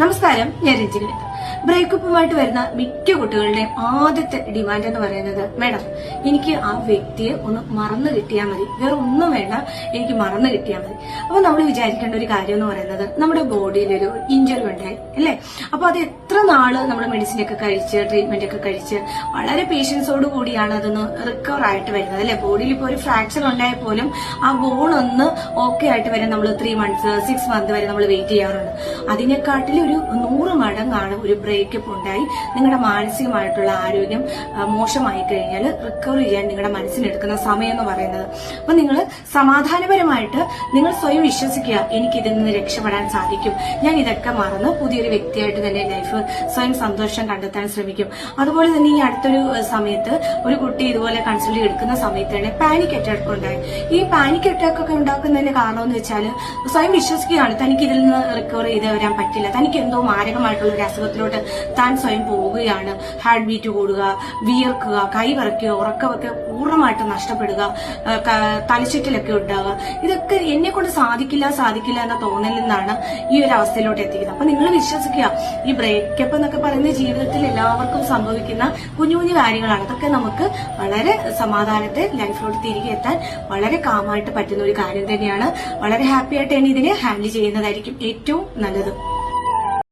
നമസ്കാരം ഞാൻ രഞ്ജിനി. ബ്രേക്കപ്പുമായിട്ട് വരുന്ന മിക്ക കുട്ടികളുടെയും ആദ്യത്തെ ഡിമാൻഡ് എന്ന് പറയുന്നത് മേഡം എനിക്ക് ആ വ്യക്തിയെ ഒന്ന് മറന്നു കിട്ടിയാൽ മതി. വേറെ ഒന്നും വേണ്ട. എനിക്ക് മറന്നു കിട്ടിയാൽ മതി. അപ്പൊ നമ്മൾ വിചാരിക്കേണ്ട ഒരു കാര്യം എന്ന് പറയുന്നത് നമ്മുടെ ബോഡിയിൽ ഒരു ഇഞ്ചറി ഉണ്ടായി അല്ലേ? അപ്പൊ അത് എത്ര നാൾ നമ്മൾ മെഡിസിൻ ഒക്കെ കഴിച്ച് ട്രീറ്റ്മെന്റ് ഒക്കെ കഴിച്ച് വളരെ പേഷ്യൻസോട് കൂടിയാണ് അതൊന്ന് റിക്കവർ ആയിട്ട് വരുന്നത് അല്ലെ? ബോഡിയിൽ ഇപ്പോൾ ഒരു ഫ്രാക്ചർ ഉണ്ടായാൽ പോലും ആ ബോൺ ഒന്ന് ഓക്കെ ആയിട്ട് വരെ നമ്മൾ ത്രീ മന്ത്സ് സിക്സ് മന്ത് വരെ നമ്മൾ വെയിറ്റ് ചെയ്യാറുണ്ട്. അതിനെക്കാട്ടിൽ ഒരു നൂറ് മടങ്ങാണ് ഒരു ബ്രേക്കപ്പ് ഉണ്ടായി. നിങ്ങളുടെ മാനസികമായിട്ടുള്ള ആരോഗ്യം മോശമായി കഴിഞ്ഞാൽ റിക്കവർ ചെയ്യാൻ നിങ്ങളുടെ മനസ്സിനെടുക്കുന്ന സമയം എന്ന് പറയുന്നത്. അപ്പൊ നിങ്ങൾ സമാധാനപരമായിട്ട് നിങ്ങൾ സ്വയം വിശ്വസിക്കുക എനിക്ക് ഇതിൽ നിന്ന് രക്ഷപ്പെടാൻ സാധിക്കും. ഞാൻ ഇതൊക്കെ മറന്ന് പുതിയൊരു വ്യക്തിയായിട്ട് തന്നെ ലൈഫ് സ്വയം സന്തോഷം കണ്ടെത്താൻ ശ്രമിക്കും. അതുപോലെ തന്നെ ഈ അടുത്തൊരു സമയത്ത് ഒരു കുട്ടി ഇതുപോലെ കൺസൾട്ട് എടുക്കുന്ന സമയത്ത് തന്നെ പാനിക് അറ്റാക്ക് ഉണ്ടായി. ഈ പാനിക് അറ്റാക്ക് ഒക്കെ ഉണ്ടാക്കുന്നതിന്റെ കാരണം എന്ന് വെച്ചാൽ സ്വയം വിശ്വസിക്കുകയാണ് തനിക്ക് ഇതിൽ നിന്ന് റിക്കവർ ചെയ്ത് വരാൻ പറ്റില്ല. തനിക്ക് എന്തോ മാരകമായിട്ടുള്ള ഒരു അസുഖത്തിലോട്ട് താൻ സ്വയം പോവുകയാണ്. ഹാർട്ട് ബീറ്റ് കൂടുക വിയർക്കുക കൈ വിറയ്ക്കുക ഉറക്കമൊക്കെ പൂർണമായിട്ട് നഷ്ടപ്പെടുക ആ, ക- തലചുറ്റലൊക്കെ ഉണ്ടാവുക. ഇതൊക്കെ എന്നെ കൊണ്ട് സാധിക്കില്ല സാധിക്കില്ല എന്ന തോന്നലിൽ നിന്നാണ് ഈ ഒരു അവസ്ഥയിലോട്ട് എത്തിക്കുന്നത്. അപ്പൊ നിങ്ങൾ വിശ്വസിക്കുക ഈ ബ്രേക്കപ്പ് എന്നൊക്കെ പറയുന്ന ജീവിതത്തിൽ എല്ലാവർക്കും സംഭവിക്കുന്ന കുഞ്ഞു കുഞ്ഞു കാര്യങ്ങളാണ്. അതൊക്കെ നമുക്ക് വളരെ സമാധാനത്തെ ലൈഫിലോട്ട് തിരികെ എത്താൻ വളരെ കാമായിട്ട് പറ്റുന്ന ഒരു കാര്യം തന്നെയാണ്. വളരെ ഹാപ്പി ആയിട്ട് തന്നെ ഇതിനെ ഹാൻഡിൽ ചെയ്യുന്നതായിരിക്കും ഏറ്റവും നല്ലത്. ಮಾಡಿದ್ರು